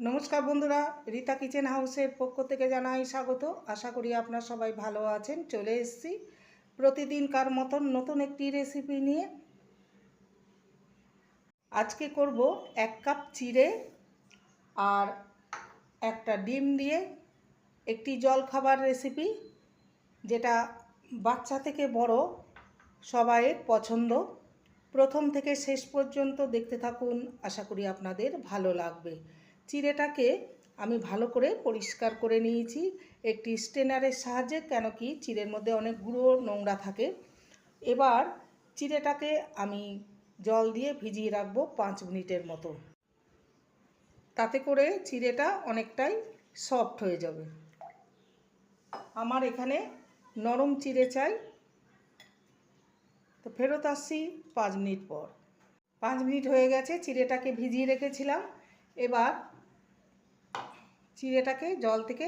নমস্কার বন্ধুরা, রীতা কিচেন হাউসের পক্ষ থেকে জানাই স্বাগত। আশা করি আপনারা সবাই ভালো আছেন, চলে এসেছি প্রতিদিনকার মতন নতুন একটি রেসিপি নিয়ে। আজকে করব এক কাপ চিড়ে আর একটা ডিম দিয়ে একটি জল খাবার রেসিপি যেটা বাচ্চা থেকে বড় সবাইয়ের পছন্দ। প্রথম থেকে শেষ পর্যন্ত দেখতে থাকুন, আশা করি আপনাদের ভালো লাগবে। চিড়েটাকে আমি ভালো করে পরিষ্কার করে নিয়েছি। একটি স্টেনারের সাহায্যে, কেন কি চিড়ের মধ্যে অনেক গুঁড়ো নোংরা থাকে। এবার চিড়েটাকে আমি জল দিয়ে ভিজিয়ে রাখব পাঁচ মিনিটের মতো। তাতে করে চিড়েটা অনেকটাই সফট হয়ে যাবে। আমার এখানে নরম চিড়ে চাই। তো ফেরত আসছি পাঁচ মিনিট পর। পাঁচ মিনিট হয়ে গেছে, চিড়েটাকে ভিজিয়ে রেখেছিলাম। এবার চিড়েটাকে জল থেকে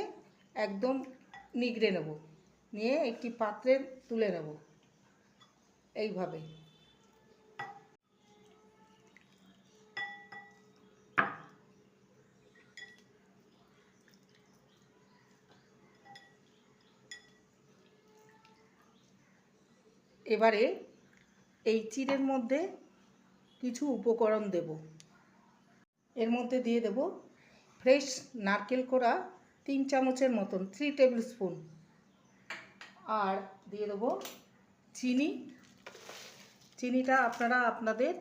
একদম নিগড়ে নেব। নিয়ে একটি পাত্রে তুলে নেব। এইভাবে। এবারে এই চিড়ের মধ্যে কিছু উপকরণ দেব। এর মধ্যে দিয়ে দেব ফ্রেশ নারকেল কোড়া তিন চামচের মতন থ্রি টেবিল স্পুন আর দিয়ে দেবো চিনি। চিনিটা আপনারা আপনাদের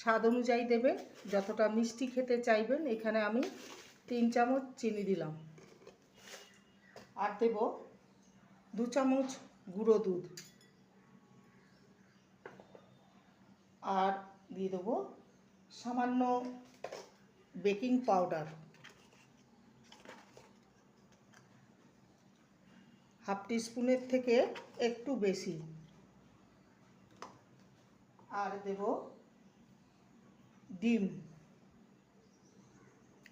স্বাদ অনুযায়ী দেবেন, যতটা মিষ্টি খেতে চাইবেন। এখানে আমি তিন চামচ চিনি দিলাম। আর দেব দু চামচ গুঁড়ো দুধ। আর দিয়ে দেবো সামান্য বেকিং পাউডার। হাফ টিস্পুনের থেকে একটু বেশি। আর দেব ডিম।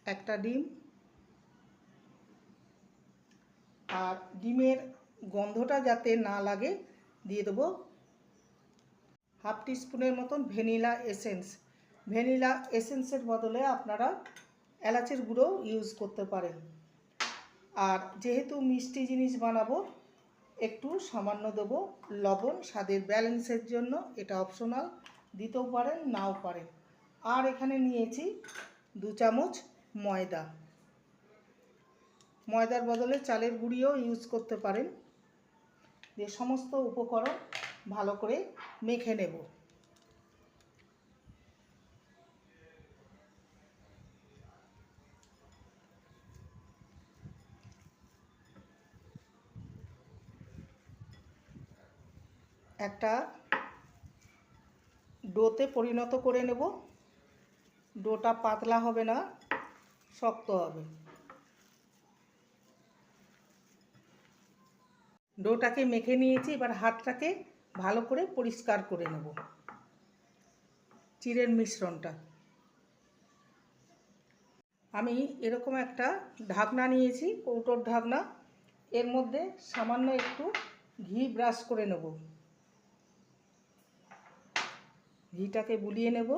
একটা ডিম। আর ডিমের গন্ধটা যাতে না লাগে, দিয়ে দেবো হাফ টিস্পুনের মতন ভ্যানিলা এসেন্স। ভ্যানিলা এসেন্সের বদলে আপনারা এলাচের গুঁড়ো ইউজ করতে পারেন। আর যেহেতু মিষ্টি জিনিস বানাবো, একটু সামান্য দেবো লবণ, স্বাদের ব্যালেন্সের জন্য, এটা অপশনাল দিতেও পারেন, নাও পারেন। আর এখানে নিয়েছি দু চামচ ময়দা। ময়দার বদলে চালের গুঁড়িও ইউজ করতে পারেন। যে সমস্ত উপকরণ ভালো করে মেখে নেব। একটা ডোতে পরিণত করে নেব। ডোটা পাতলা হবে না, শক্ত হবে। ডোটাকে মেখে নিয়েছি, এবার হাতটাকে ভালো করে পরিষ্কার করে নেব। চিড়ের মিশ্রণটা। আমি এরকম একটা ঢাকনা নিয়েছি, কৌটোর ঢাকনা। এর মধ্যে সামান্য একটু ঘি ব্রাশ করে নেব। ঘিটাকে বুলিয়ে নেব।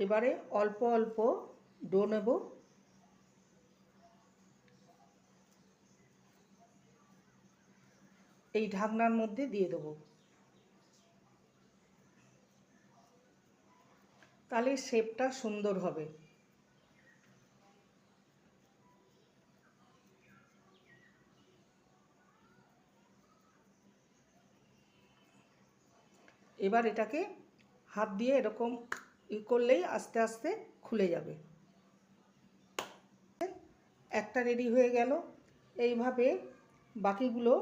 এবারে অল্প অল্প ডো নেব। এই ঢাকনার মধ্যে দিয়ে দেবো। তাহলে শেপটা সুন্দর হবে। এবার এটাকে হাত দিয়ে এরকম ই করলেই আস্তে আস্তে খুলে যাবে। একটা রেডি হয়ে গেল। এইভাবে বাকিগুলো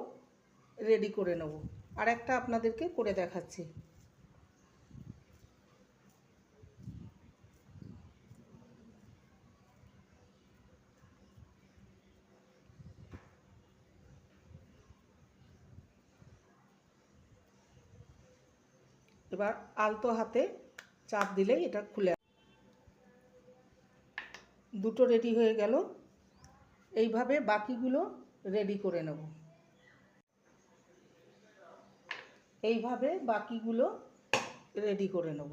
রেডি করে নেব। আর একটা আপনাদেরকে করে দেখাচ্ছি। এবার আলতো হাতে চাপ দিলেই এটা খুলে দুটো রেডি হয়ে গেল। এইভাবে বাকিগুলো রেডি করে নেব। এইভাবে বাকিগুলো রেডি করে নেব।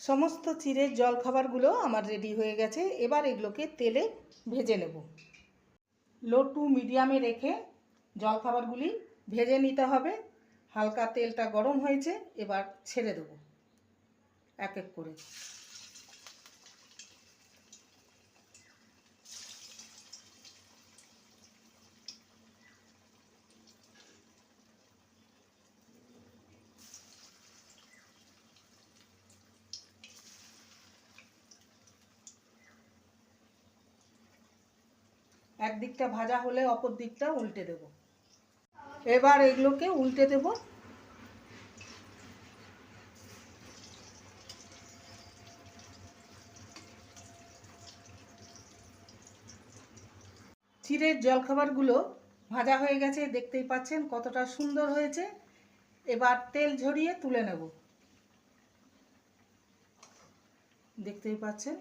সমস্ত চিড়ের জলখাবারগুলো আমার রেডি হয়ে গেছে। এবার এগুলোকে তেলে ভেজে নেব। লো টু মিডিয়ামে রেখে জলখাবারগুলি ভেজে নিতে হবে। হালকা তেলটা গরম হয়েছে, এবার ছেড়ে দেবো। এক এক করে। একদিকটা ভাজা হলে অপর দিকটা উল্টে দেব। এবার এগুলোকে উল্টে দেব। চিড়ের জলখাবারগুলো ভাজা হয়ে গেছে, দেখতেই পাচ্ছেন কতটা সুন্দর হয়েছে। এবার তেল ঝরিয়ে তুলে নেব। দেখতেই পাচ্ছেন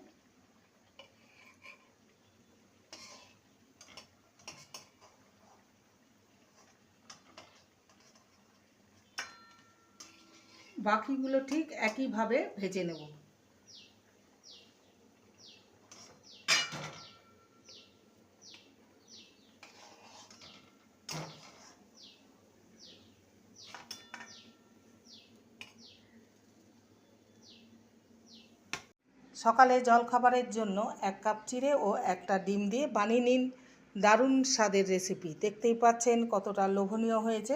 বাকিগুলো ঠিক একইভাবে ভেজে নেব। সকালে জলখাবারের জন্য এক কাপ চিড়ে ও একটা ডিম দিয়ে বানিয়ে নিন। দারুণ স্বাদের রেসিপি দেখতেই পাচ্ছেন কতটা লোভনীয় হয়েছে।